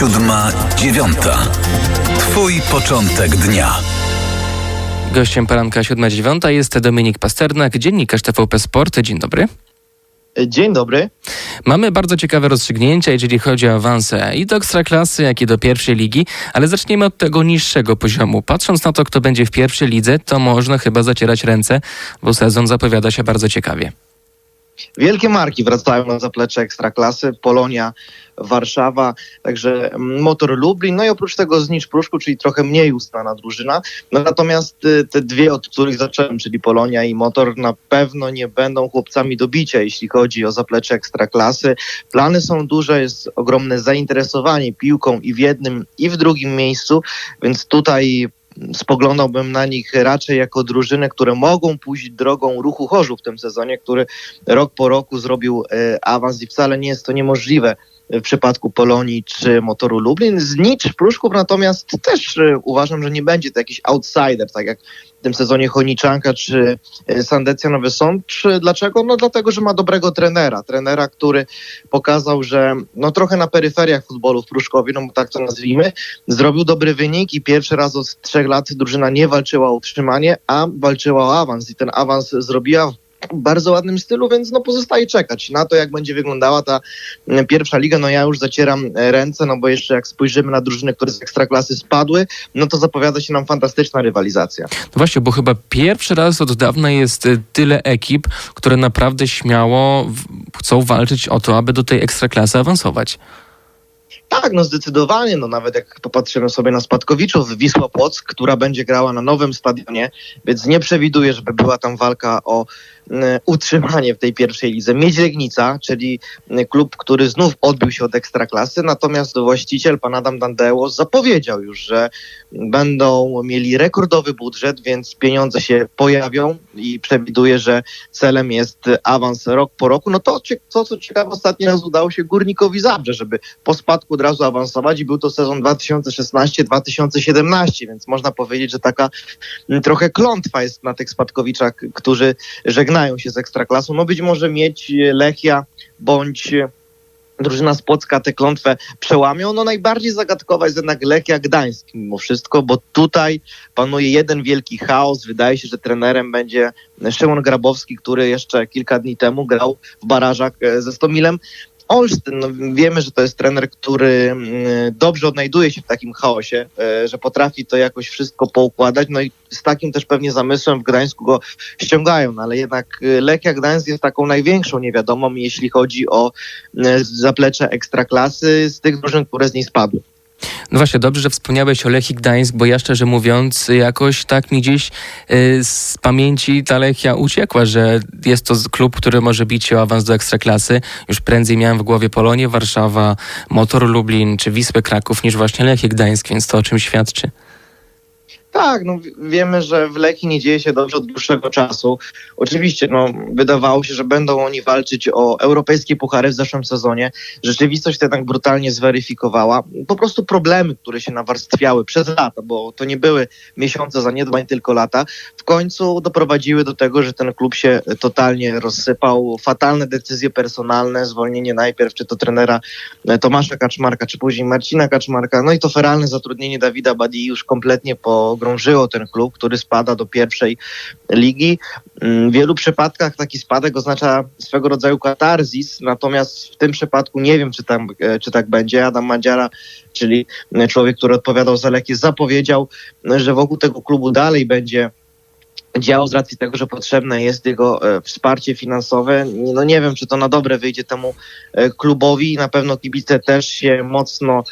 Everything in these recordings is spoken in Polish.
Siódma, dziewiąta. Twój początek dnia. Gościem poranka 7.09 jest Dominik Pasternak, dziennikarz TVP Sport. Dzień dobry. Dzień dobry. Mamy bardzo ciekawe rozstrzygnięcia, jeżeli chodzi o awanse i do ekstraklasy, jak i do pierwszej ligi, ale zaczniemy od tego niższego poziomu. Patrząc na to, kto będzie w pierwszej lidze, to można chyba zacierać ręce, bo sezon zapowiada się bardzo ciekawie. Wielkie marki wracają na zaplecze Ekstraklasy, Polonia, Warszawa, także Motor Lublin, no i oprócz tego Znicz Pruszku, czyli trochę mniej uznana drużyna. No natomiast y, te dwie, od których zacząłem, czyli Polonia i Motor, na pewno nie będą chłopcami do bicia, jeśli chodzi o zaplecze Ekstraklasy. Plany są duże, jest ogromne zainteresowanie piłką i w jednym, i w drugim miejscu, więc tutaj spoglądałbym na nich raczej jako drużyny, które mogą pójść drogą ruchu Chorzów w tym sezonie, który rok po roku zrobił e, awans i wcale nie jest to niemożliwe w przypadku Polonii czy Motoru Lublin. Znicz Pruszków natomiast też e, uważam, że nie będzie to jakiś outsider, tak jak w tym sezonie Choniczanka czy e, Sandecja Nowy Sąd. Dlaczego? No dlatego, że ma dobrego trenera. Trenera, który pokazał, że no trochę na peryferiach futbolu w Pruszkowie, no tak to nazwijmy, zrobił dobry wynik i pierwszy raz od trzech lat drużyna nie walczyła o utrzymanie, a walczyła o awans i ten awans zrobiła bardzo ładnym stylu, więc no pozostaje czekać na to, jak będzie wyglądała ta mm, pierwsza liga. No ja już zacieram e, ręce, no bo jeszcze jak spojrzymy na drużyny, które z ekstraklasy spadły, no to zapowiada się nam fantastyczna rywalizacja. No właśnie, bo chyba pierwszy raz od dawna jest e, tyle ekip, które naprawdę śmiało chcą walczyć o to, aby do tej ekstraklasy awansować. Tak, no zdecydowanie. No nawet jak popatrzymy sobie na spadkowiczów, Wisła Płock, która będzie grała na nowym stadionie, więc nie przewiduję, żeby była tam walka o utrzymanie w tej pierwszej lidze. Miedź Legnica, czyli e, klub, który znów odbił się od ekstraklasy, natomiast właściciel, pan Adam Dandeło, zapowiedział już, że będą mieli rekordowy budżet, więc pieniądze się pojawią i przewiduje, że celem jest awans rok po roku. No to, co, co ciekawe, ostatni raz udało się Górnikowi Zabrze, żeby po spadku od razu awansować i był to sezon 2016-2017, więc można powiedzieć, że taka trochę klątwa jest na tych spadkowiczach, którzy żegnają żegnają się z Ekstraklasą. No być może mieć Lechia bądź drużyna z Płocka tę klątwę przełamią. No najbardziej zagadkowa jest jednak Lechia Gdańsk mimo wszystko, bo tutaj panuje jeden wielki chaos. Wydaje się, że trenerem będzie Szymon Grabowski, który jeszcze kilka dni temu grał w barażach ze Stomilem. Olsztyn, no wiemy, że to jest trener, który mm, dobrze odnajduje się w takim chaosie, e, że potrafi to jakoś wszystko poukładać, no i z takim też pewnie zamysłem w Gdańsku go ściągają, no ale jednak e, Lechia Gdańsk jest taką największą niewiadomą, jeśli chodzi o e, zaplecze ekstraklasy z tych drużyn, które z niej spadły. No właśnie, dobrze, że wspomniałeś o Lechii Gdańsk, bo ja szczerze mówiąc jakoś tak mi gdzieś y, z pamięci ta Lechia uciekła, że jest to klub, który może bić o awans do Ekstraklasy. Już prędzej miałem w głowie Polonię, Warszawa, Motor Lublin czy Wisłę Kraków niż właśnie Lechia Gdańsk, więc to o czym świadczy. Tak, no wiemy, że w Leki nie dzieje się dobrze od dłuższego czasu. Oczywiście, no, wydawało się, że będą oni walczyć o europejskie puchary w zeszłym sezonie. Rzeczywistość to jednak brutalnie zweryfikowała. Po prostu problemy, które się nawarstwiały przez lata, bo to nie były miesiące zaniedbań, tylko lata, w końcu doprowadziły do tego, że ten klub się totalnie rozsypał. Fatalne decyzje personalne, zwolnienie najpierw czy to trenera Tomasza Kaczmarka, czy później Marcina Kaczmarka, no i to feralne zatrudnienie Dawida Badi już kompletnie po grążyło ten klub, który spada do pierwszej ligi. Mm, w wielu przypadkach taki spadek oznacza swego rodzaju katarzis, natomiast w tym przypadku nie wiem, czy, tam, e, czy tak będzie. Adam Madziara, czyli człowiek, który odpowiadał za leki, zapowiedział, że wokół tego klubu dalej będzie działał z racji tego, że potrzebne jest jego e, wsparcie finansowe. No nie wiem, czy to na dobre wyjdzie temu e, klubowi. Na pewno kibice też się mocno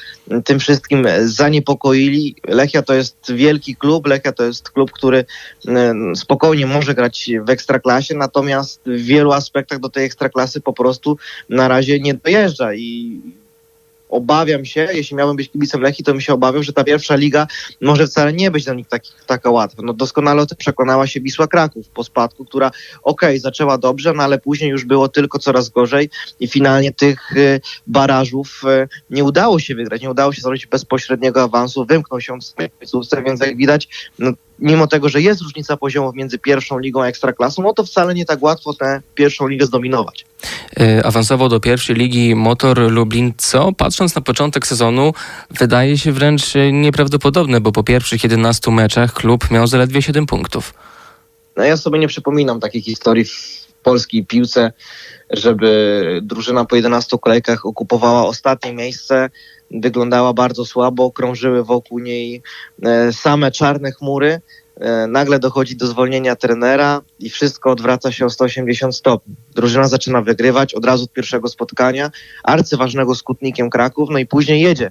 tym wszystkim zaniepokoili. Lechia to jest wielki klub, Lechia to jest klub, który e, spokojnie może grać w ekstraklasie, natomiast w wielu aspektach do tej ekstraklasy po prostu na razie nie dojeżdża i obawiam się, jeśli miałbym być kibicem Lechii, to bym się obawiał, że ta pierwsza liga może wcale nie być dla nich taki, taka łatwa. No doskonale o tym przekonała się Wisła Kraków po spadku, która okej, okay, zaczęła dobrze, no ale później już było tylko coraz gorzej i finalnie tych y, barażów y, nie udało się wygrać, nie udało się zrobić bezpośredniego awansu, wymknął się w końcówce, więc jak widać, no, mimo tego, że jest różnica poziomów między pierwszą ligą a ekstraklasą, no to wcale nie tak łatwo tę pierwszą ligę zdominować. Y, Awansował do pierwszej ligi Motor Lublin, co patrząc na początek sezonu wydaje się wręcz y, nieprawdopodobne, bo po pierwszych 11 meczach klub miał zaledwie 7 punktów. No ja sobie nie przypominam takiej historii w polskiej piłce, żeby drużyna po 11 kolejkach okupowała ostatnie miejsce, wyglądała bardzo słabo, krążyły wokół niej e, same czarne chmury. E, Nagle dochodzi do zwolnienia trenera i wszystko odwraca się o 180 stopni. Drużyna zaczyna wygrywać od razu od pierwszego spotkania, arcyważnego skutnikiem Kraków, no i później jedzie.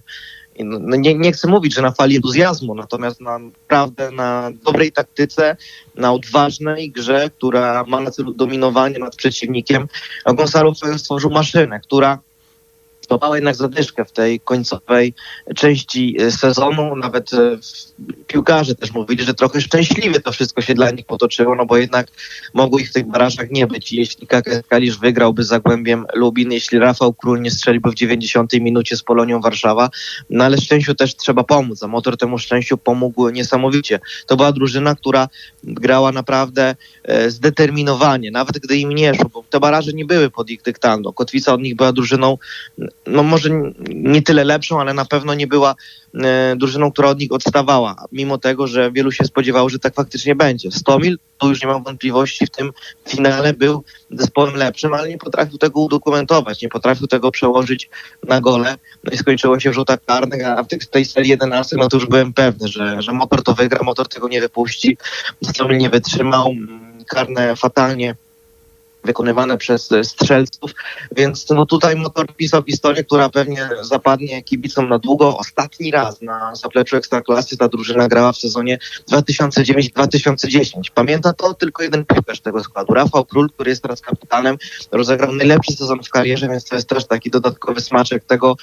No, no nie, nie chcę mówić, że na fali entuzjazmu, natomiast na, naprawdę na dobrej taktyce, na odważnej grze, która ma na celu dominowanie nad przeciwnikiem. Gonzalo stworzył maszynę, która złapała jednak zadyszkę w tej końcowej części e, sezonu. Nawet e, piłkarze też mówili, że trochę szczęśliwie to wszystko się dla nich potoczyło, no bo jednak mogło ich w tych barażach nie być. Jeśli Kalisz wygrałby z Zagłębiem Lubin, jeśli Rafał Król nie strzeliłby w 90 minucie z Polonią Warszawa, no ale szczęściu też trzeba pomóc, a motor temu szczęściu pomógł niesamowicie. To była drużyna, która grała naprawdę e, zdeterminowanie, nawet gdy im nie szło, bo te baraże nie były pod ich dyktando. Kotwica od nich była drużyną, no może nie tyle lepszą, ale na pewno nie była e, drużyną, która od nich odstawała, mimo tego, że wielu się spodziewało, że tak faktycznie będzie. Stomil, tu już nie mam wątpliwości, w tym finale był zespołem lepszym, ale nie potrafił tego udokumentować, nie potrafił tego przełożyć na gole. No i skończyło się w rzutach karnych, a w tej- tej serii 11 no to już byłem pewny, że, że motor to wygra, motor tego nie wypuści. Stomil nie wytrzymał, mm, karne fatalnie wykonywane przez e, strzelców, więc no tutaj motor pisał historię, która pewnie zapadnie kibicom na długo. Ostatni raz na zapleczu Ekstraklasy ta drużyna grała w sezonie 2009-2010. Pamięta to tylko jeden piłkarz tego składu, Rafał Król, który jest teraz kapitanem, rozegrał najlepszy sezon w karierze, więc to jest też taki dodatkowy smaczek tego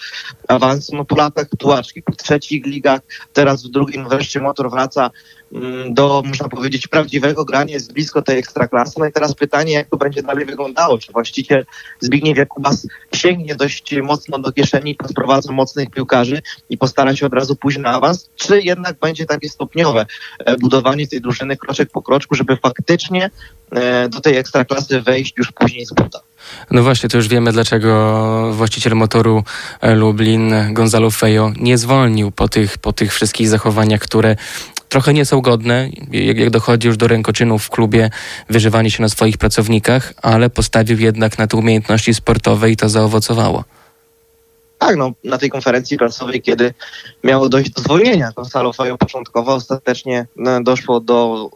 awansu. No po latach tułaczki, w trzecich ligach, teraz w drugim wreszcie motor wraca mm, do, można powiedzieć, prawdziwego grania, jest blisko tej ekstraklasy. No i teraz pytanie, jak to będzie dalej wyglądało? Czy właściciel Zbigniew Jakubas sięgnie dość mocno do kieszeni, sprowadza mocnych piłkarzy i postara się od razu pójść na awans, czy jednak będzie takie stopniowe e, budowanie tej drużyny kroczek po kroczku, żeby faktycznie e, do tej ekstraklasy wejść już później z buta? No właśnie, to już wiemy, dlaczego właściciel motoru e, Lublin, Gonzalo Fejo, nie zwolnił po tych, po tych wszystkich zachowaniach, które trochę nie są godne, jak, jak dochodzi już do rękoczynów w klubie, wyżywanie się na swoich pracownikach, ale postawił jednak na te umiejętności sportowe i to zaowocowało. Tak, no, na tej konferencji prasowej, kiedy miało dojść do zwolnienia Gonzalo Fejo początkowo, ostatecznie no, doszło do,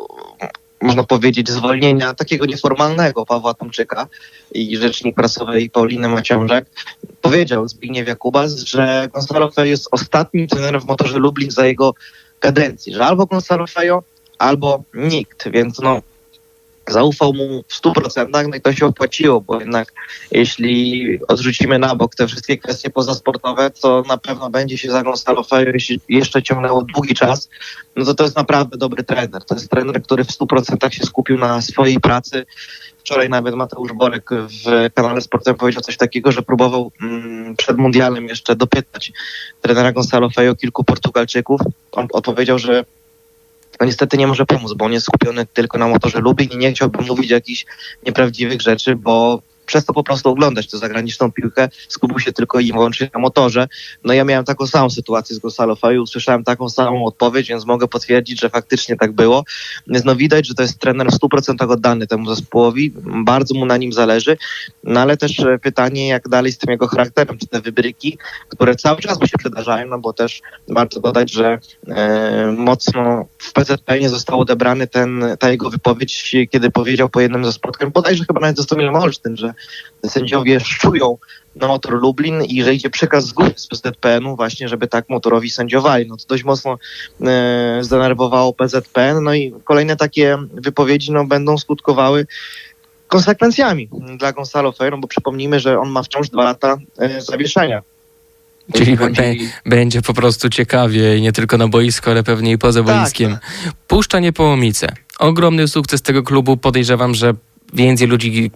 można powiedzieć, zwolnienia takiego nieformalnego Pawła Tomczyka i rzecznik prasowej Pauliny Maciążek powiedział Zbigniew Jakubas, że Gonzalo Fejo jest ostatnim trenerem w motorze Lublin za jego kadencji, że albo Gonzalo Fejo, albo nikt, więc no zaufał mu w 100%, no i to się opłaciło, bo jednak jeśli odrzucimy na bok te wszystkie kwestie pozasportowe, to na pewno będzie się za Gonzalo Fejo jeszcze ciągnęło długi czas, no to to jest naprawdę dobry trener. To jest trener, który w 100% się skupił na swojej pracy. Wczoraj nawet Mateusz Borek w kanale sportowym powiedział coś takiego, że próbował mm, przed mundialem jeszcze dopytać trenera Gonzalo Fejo kilku Portugalczyków. On odpowiedział, że no niestety nie może pomóc, bo on jest skupiony tylko na motorze. Lubin i nie chciałbym mówić jakichś nieprawdziwych rzeczy, bo przez to po prostu oglądać tę zagraniczną piłkę, skupił się tylko i wyłącznie na motorze. No ja miałem taką samą sytuację z Gonzalo Feju, usłyszałem taką samą odpowiedź, więc mogę potwierdzić, że faktycznie tak było. Więc no widać, że to jest trener w 100% oddany temu zespołowi, bardzo mu na nim zależy, no ale też e, pytanie, jak dalej z tym jego charakterem, czy te wybryki, które cały czas mu się przydarzają, no bo też warto dodać, że e, mocno w PZP nie został odebrany ten, ta jego wypowiedź, kiedy powiedział po jednym ze spotkań, bodajże chyba nawet ze Stomilem Olsztyn, że sędziowie szczują na motor Lublin i że idzie przekaz z góry z PZPN-u właśnie, żeby tak motorowi sędziowali. No to dość mocno e, zdenerwowało PZPN, no i kolejne takie wypowiedzi no, będą skutkowały konsekwencjami dla Gonzalo Ferro, bo przypomnijmy, że on ma wciąż dwa lata e, zawieszenia. Czyli chodzi- będzie po prostu ciekawie nie tylko na boisku, ale pewnie i poza Tak, boiskiem. tak. Puszcza Niepołomice. Ogromny sukces tego klubu. Podejrzewam, że więcej ludzi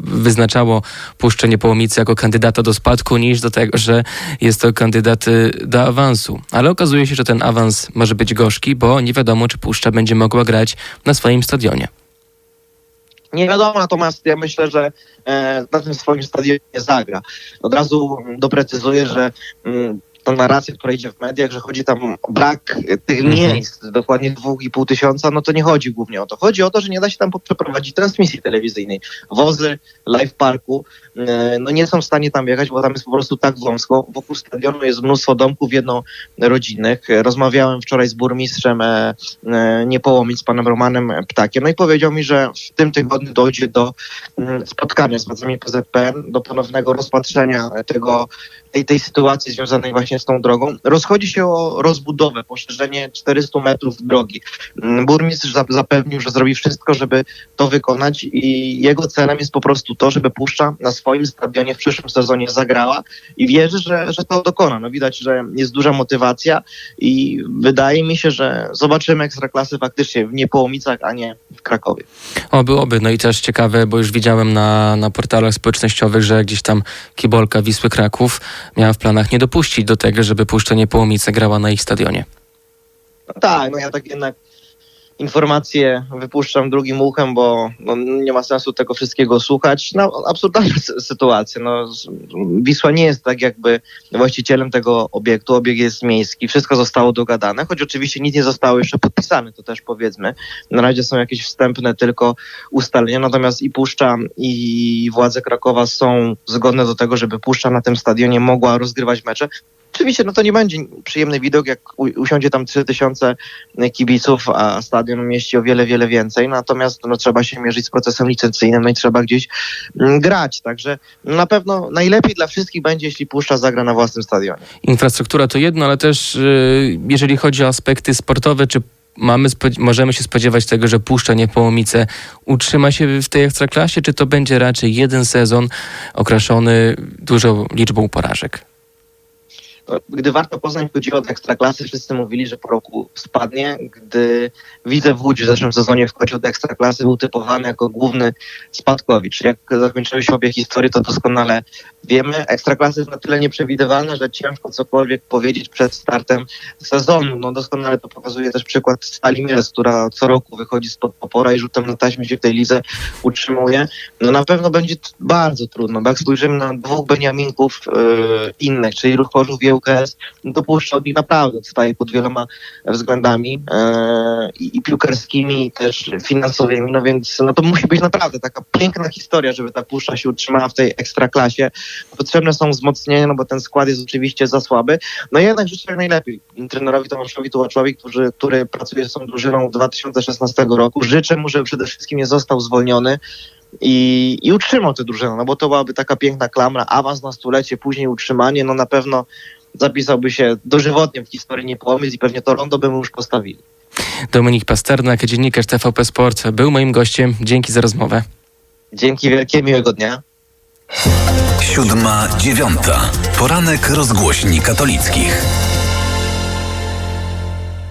wyznaczało Puszczę Niepołomice jako kandydata do spadku, niż do tego, że jest to kandydat y, do awansu. Ale okazuje się, że ten awans może być gorzki, bo nie wiadomo, czy Puszcza będzie mogła grać na swoim stadionie. Nie wiadomo, natomiast ja myślę, że e, na tym swoim stadionie zagra. Od razu doprecyzuję, że ta narracja, która idzie w mediach, że chodzi tam o brak tych Mhm. miejsc, dokładnie dwóch i pół tysiąca, no to nie chodzi głównie o to. Chodzi o to, że nie da się tam przeprowadzić transmisji telewizyjnej. Wozy live parku e, no nie są w stanie tam jechać, bo tam jest po prostu tak wąsko. Wokół stadionu jest mnóstwo domków jednorodzinnych. Rozmawiałem wczoraj z burmistrzem e, e, Niepołomic, z panem Romanem Ptakiem, no i powiedział mi, że w tym tygodniu dojdzie do mm, spotkania z władzami PZPN, do ponownego rozpatrzenia tego, tej, tej sytuacji związanej właśnie z tą drogą. Rozchodzi się o rozbudowę, poszerzenie 400 metrów drogi. Mm, Burmistrz za- zapewnił, że zrobi wszystko, żeby to wykonać i jego celem jest po prostu to, żeby Puszcza na swoim stadionie w przyszłym sezonie zagrała i wierzy, że, że to dokona. No widać, że jest duża motywacja i wydaje mi się, że zobaczymy Ekstraklasy faktycznie w Niepołomicach, a nie w Krakowie. O, byłoby. No i też ciekawe, bo już widziałem na, na portalach społecznościowych, że gdzieś tam kibolka Wisły Kraków miała w planach nie dopuścić do tego, żeby Puszcza Niepołomice grała na ich stadionie. No tak, no ja tak jednak informacje wypuszczam drugim uchem, bo no, nie ma sensu tego wszystkiego słuchać. No, absurdalna sy- sytuacja. No, Wisła nie jest tak jakby właścicielem tego obiektu. Obiekt jest miejski, wszystko zostało dogadane, choć oczywiście nic nie zostało jeszcze podpisane, to też powiedzmy. Na razie są jakieś wstępne tylko ustalenia, natomiast i Puszcza i władze Krakowa są zgodne do tego, żeby Puszcza na tym stadionie mogła rozgrywać mecze. Oczywiście, no to nie będzie przyjemny widok, jak usiądzie tam 3000 kibiców, a stadion mieści o wiele, wiele więcej. Natomiast no, trzeba się mierzyć z procesem licencyjnym no i trzeba gdzieś mm, grać. Także na pewno najlepiej dla wszystkich będzie, jeśli Puszcza zagra na własnym stadionie. Infrastruktura to jedno, ale też y, jeżeli chodzi o aspekty sportowe, czy mamy możemy się spodziewać tego, że Puszcza Niepołomice utrzyma się w tej ekstraklasie, czy to będzie raczej jeden sezon okraszony dużą liczbą porażek? No, Gdy Warta Poznań chodziło od Ekstraklasy, wszyscy mówili, że po roku spadnie. Gdy Widzew Łódź w zeszłym sezonie wchodził do Ekstraklasy, był typowany jako główny spadkowicz. Jak zakończyły się obie historie, to doskonale wiemy. Ekstraklasy jest na tyle nieprzewidywalna, że ciężko cokolwiek powiedzieć przed startem sezonu. No doskonale to pokazuje też przykład Stali która co roku wychodzi spod popora i rzutem na taśmie się w tej lidze utrzymuje. No na pewno będzie bardzo trudno, bo jak spojrzymy na dwóch Beniaminków yy, innych, czyli Ruch Chorzów i ŁKS, no to Puszcza od nich naprawdę odstaje pod wieloma względami yy, i piłkarskimi, i też finansowymi, no więc no to musi być naprawdę taka piękna historia, żeby ta Puszcza się utrzymała w tej ekstraklasie. Potrzebne są wzmocnienia, no bo ten skład jest oczywiście za słaby. No i jednak życzę jak najlepiej trenerowi Tomaszowi Tułaczowi, który, który pracuje z tą drużyną od 2016 roku. Życzę mu, żeby przede wszystkim nie został zwolniony i, i utrzymał tę drużynę, no bo to byłaby taka piękna klamra, awans na stulecie, później utrzymanie, no na pewno zapisałby się dożywotnie w historii Niepołomic i pewnie to rondo by mu już postawili. Dominik Pasternak, dziennikarz TVP Sport, był moim gościem. Dzięki za rozmowę. Dzięki wielkie, miłego dnia. Siódma, dziewiąta. Poranek rozgłośni katolickich.